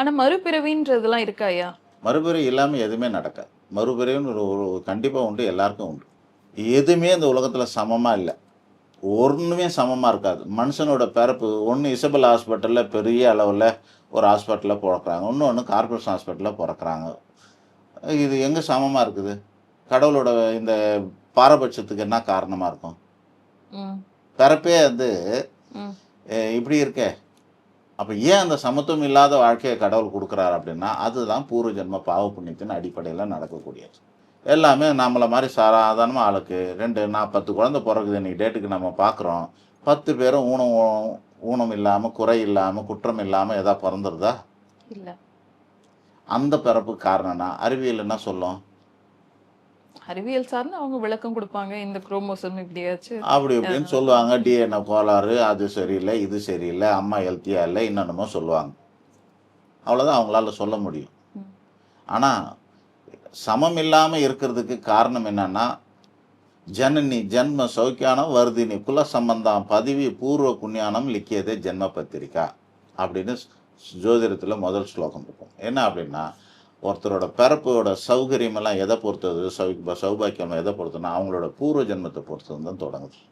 ஆனா மறுபிறவின்றதெல்லாம் இருக்கா ஐயா? மறுபிறவி இல்லாமல் எதுவுமே நடக்காது. மறுபிறவின்னு ஒரு ஒரு கண்டிப்பாக உண்டு எல்லாருக்கும் உண்டு. எதுவுமே இந்த உலகத்தில் சமமாக இல்லை. ஒன்றுமே சமமாக இருக்காது. மனுஷனோட பிறப்பு ஒன்று இசபெல் ஹாஸ்பிட்டலில் பெரிய அளவில் ஒரு ஹாஸ்பிட்டலில் பிறக்கிறாங்க. இன்னொன்று கார்பரேஷன் ஹாஸ்பிட்டலில் பிறக்கிறாங்க. இது எங்கே சமமாக இருக்குது? கடவுளோட இந்த பாரபட்சத்துக்கு என்ன காரணமாக இருக்கும்? பிறப்பே வந்து இப்படி இருக்கே. அப்போ ஏன் அந்த சமத்துவம் இல்லாத வாழ்க்கையை கடவுள் கொடுக்குறாரு அப்படின்னா அதுதான் பூர்வ ஜென்ம பாவ புண்ணியத்தின் அடிப்படையில் நடக்கக்கூடியது. எல்லாமே நம்மளை மாதிரி சாதாரணமாக ஆளுக்கு ரெண்டு நான் பத்து குழந்தை பிறகுது இன்னைக்கு டேட்டுக்கு நம்ம பார்க்குறோம் பத்து பேரும் ஊனம் ஊனம் இல்லாமல் குறை இல்லாமல் குற்றம் இல்லாமல் எதா பிறந்துருதா? இல்ல. அந்த பிறப்புக்கு காரணம்னா அறிவியல் என்ன சொல்லும்? அறிவியல் சார்ந்து அவங்க விளக்கம் கொடுப்பாங்க. இந்த குரோமோசோம் இப்படியாச்சு. அப்படி இப்படின்னு சொல்லுவாங்க. டிஎன்ஏ கோளாறு அது சரியில்லை இது சரியில்லை அம்மா ஹெல்த்தியாக இல்லை என்னென்னமோ சொல்லுவாங்க. அவ்வளோதான் அவங்களால சொல்ல முடியும். ஆனால் சமம் இல்லாமல் இருக்கிறதுக்கு காரணம் என்னன்னா ஜனனி ஜென்ம சௌக்கியானம் வருதினி குல சம்பந்தம் பதவி பூர்வ புண்ணியானம் லிக்கியதே ஜென்ம பத்திரிக்கா அப்படின்னு ஜோதிடத்தில் முதல் ஸ்லோகம் இருக்கும். என்ன அப்படின்னா ஒருத்தரோட பிறப்போட சௌகரியமெல்லாம் எதை பொறுத்தது? சௌ சௌபாக்கியம் எதை பொறுத்ததுன்னா அவங்களோட பூர்வ ஜென்மத்தை பொறுத்தது தான் தொடங்குது.